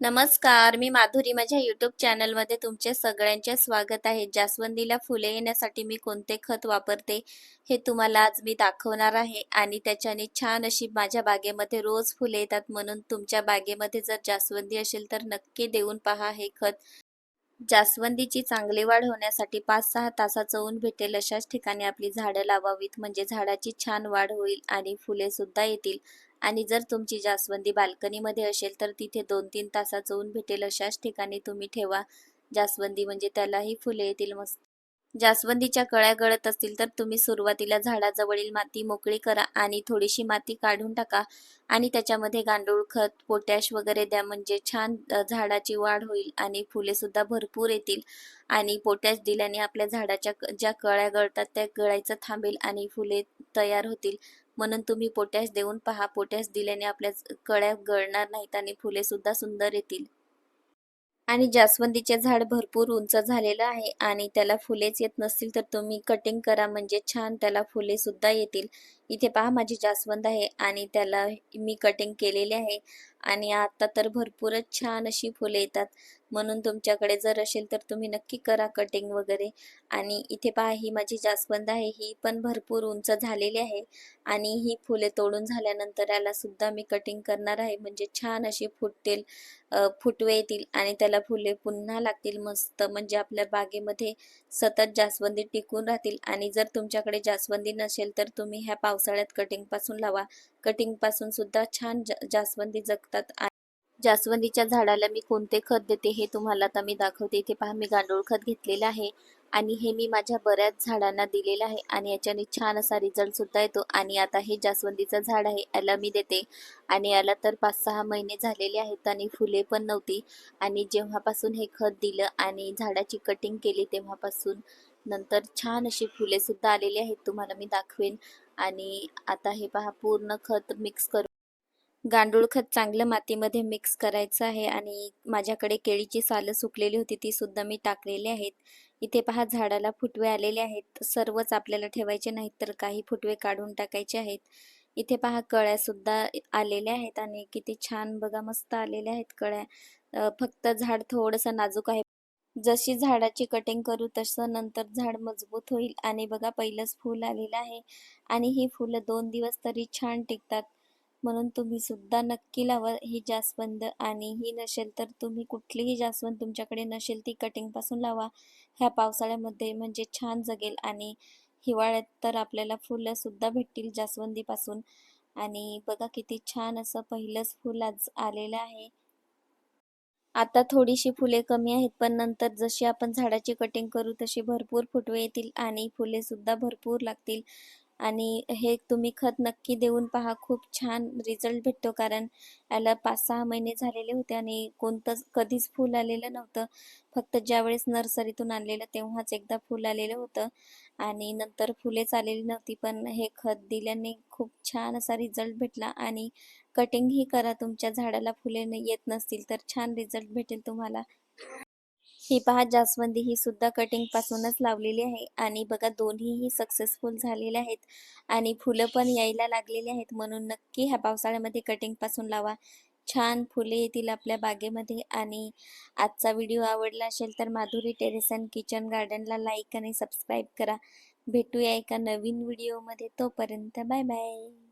नमस्कार मी माधुरी. माझ्या युट्यूब चॅनलमध्ये तुमचे सगळ्यांचे स्वागत आहे. जास्वंदीला फुले येण्यासाठी मी कोणते खत वापरते हे तुम्हाला आज मी दाखवणार आहे आणि त्याच्याने छान अशी माझ्या बागेमध्ये रोज फुले येतात म्हणून तुमच्या बागेमध्ये जर जास्वंदी असेल तर नक्की देऊन पहा हे खत. जास्वंदीची चांगली वाढ होण्यासाठी पाच सहा तासाचं ऊन भेटेल अशाच ठिकाणी आपली झाडं लावावीत. म्हणजे झाडाची छान वाढ होईल आणि फुले सुद्धा येतील. आणि जर तुमची जास्वंदी बाल्कनीमध्ये असेल तर तिथे दोन तीन तासाचं ऊन भेटेल अशाच ठिकाणी तुम्ही ठेवा. जास्वंदी म्हणजे त्यालाही फुले येतील मस्त. जास्वंदीच्या कळ्या गळत असतील तर तुम्ही सुरुवातीला झाडाजवळील माती मोकळी करा आणि थोडीशी माती काढून टाका आणि त्याच्यामध्ये गांडूळ खत पोटॅश वगैरे द्या. म्हणजे छान झाडाची वाढ होईल आणि फुले सुद्धा भरपूर येतील. आणि पोटॅश दिल्याने आपल्या झाडाच्या ज्या कळ्या गळतात त्या गळायचं थांबेल आणि फुले तयार होतील. म्हणून तुम्ही पोटॅश देऊन पहा. पोटॅश दिल्याने आपल्या कळ्या गळणार नाहीत आणि फुले सुद्धा सुंदर येतील. आणि जास्वंदीचे झाड भरपूर उंच झालेलं आहे आणि त्याला फुलेच येत नसतील तर तुम्ही कटिंग करा म्हणजे छान त्याला फुले सुद्धा येतील. इथे पहा माझी जास्वंद आहे आणि त्याला मी कटिंग केलेले आहे आणि आता तर भरपूरच छान अशी फुले येतात. म्हणून तुमच्याकडे जर असेल तर तुम्ही नक्की करा कटिंग वगैरे. आणि इथे पहा ही माझी जास्वंद आहे ही पण भरपूर उंच झालेली आहे. आणि ही फुले तोडून झाल्यानंतर याला सुद्धा मी कटिंग करणार आहे. म्हणजे छान अशी फुटतील फुटवे येतील आणि त्याला फुले पुन्हा लागतील मस्त. म्हणजे आपल्या बागेमध्ये सतत जास्वंदी टिकून राहतील. आणि जर तुमच्याकडे जास्वंदी नसेल तर तुम्ही ह्या पावसाळ्यात कटिंगपासून लावा. कटिंगपासून सुद्धा छान जास्वंदी जगतात. जास्वंदीच्या झाडाला मी कोणते खत देते हे तुम्हाला आता मी दाखवते. इथे पहा मी गांडूळ खत घेतलेलं आहे आणि हे मी माझ्या बऱ्याच झाडांना दिलेलं आहे आणि याच्याने छान असा रिझल्ट सुद्धा येतो आणि आता हे जास्वंदीचं झाड आहे याला मी देते. आणि याला तर पाच सहा महिने झालेले आहेत आणि फुले पण नव्हती. आणि जेव्हापासून हे खत दिलं आणि झाडाची कटिंग केली तेव्हापासून नंतर छान अशी फुले सुद्धा आलेली आहेत तुम्हाला मी दाखवेन. आणि आता हे पहा पूर्ण खत मिक्स करून गांडूळ खत चांगलं मातीमध्ये मिक्स करायचं आहे आणि माझ्याकडे केळीची सालं सुकलेली होती ती सुद्धा मी टाकलेली आहेत. इथे पहा झाडाला फुटवे आलेले आहेत. सर्वच आपल्याला ठेवायचे नाहीत तर काही फुटवे काढून टाकायचे आहेत. इथे पहा कळ्या सुद्धा आलेल्या आहेत आणि किती छान बघा मस्त आलेल्या आहेत कळ्या. फक्त झाड थोडंसं नाजूक आहे. जशी झाडाची कटिंग करू तसं नंतर झाड मजबूत होईल. आणि बघा पहिलंच फूल आलेलं आहे. आणि ही फुलं दोन दिवस तरी छान टिकतात. म्हणून तुम्ही सुद्धा नक्की लावा ही जास्वंद आणि ही नसेल तर तुम्ही कुठलीही जास्वंद तुमच्याकडे नसेल ती कटिंगपासून लावा. ह्या पावसाळ्यामध्ये म्हणजे छान जगेल आणि हिवाळ्यात तर आपल्याला फुलं सुद्धा भेटतील जास्वंदीपासून. आणि बघा किती छान असं पहिलंच फुल आज आलेलं आहे. आता थोडीशी फुले कमी आहेत पण नंतर जशी आपण झाडाची कटिंग करू तशी भरपूर फुटवे येतील आणि फुले सुद्धा भरपूर लागतील. आणि हे तुम्ही खत नक्की देऊन पहा. खूप छान रिझल्ट भेटतो कारण याला पाच सहा महिने झालेले होते आणि कोणतंच कधीच फूल आलेलं नव्हतं. फक्त ज्यावेळेस नर्सरीतून आणलेलं तेव्हाच एकदा फूल आलेलं होतं आणि नंतर फुलेच आलेली नव्हती. पण हे खत दिल्याने खूप छान असा रिझल्ट भेटला आणि कटिंगही करा. तुमच्या झाडाला फुले येत नसतील तर छान रिझल्ट भेटेल तुम्हाला. ही पहा जास्वंदी ही सुद्धा कटिंग पासूनच लावलेली आहे. आणि बघा दोन्हीही सक्सेसफुल झालेले आहेत. आणि फुलं पण यायला लागलेली आहेत. म्हणून नक्की ह्या पावसाळ्यामध्ये कटिंगपासून लावा. छान फुले येतील आपल्या बागेमध्ये. आणि आजचा व्हिडिओ आवडला असेल तर माधुरी टेरेस अँड किचन गार्डनला लाईक आणि सबस्क्राईब करा. भेटूया एका नवीन व्हिडिओमध्ये तोपर्यंत बाय बाय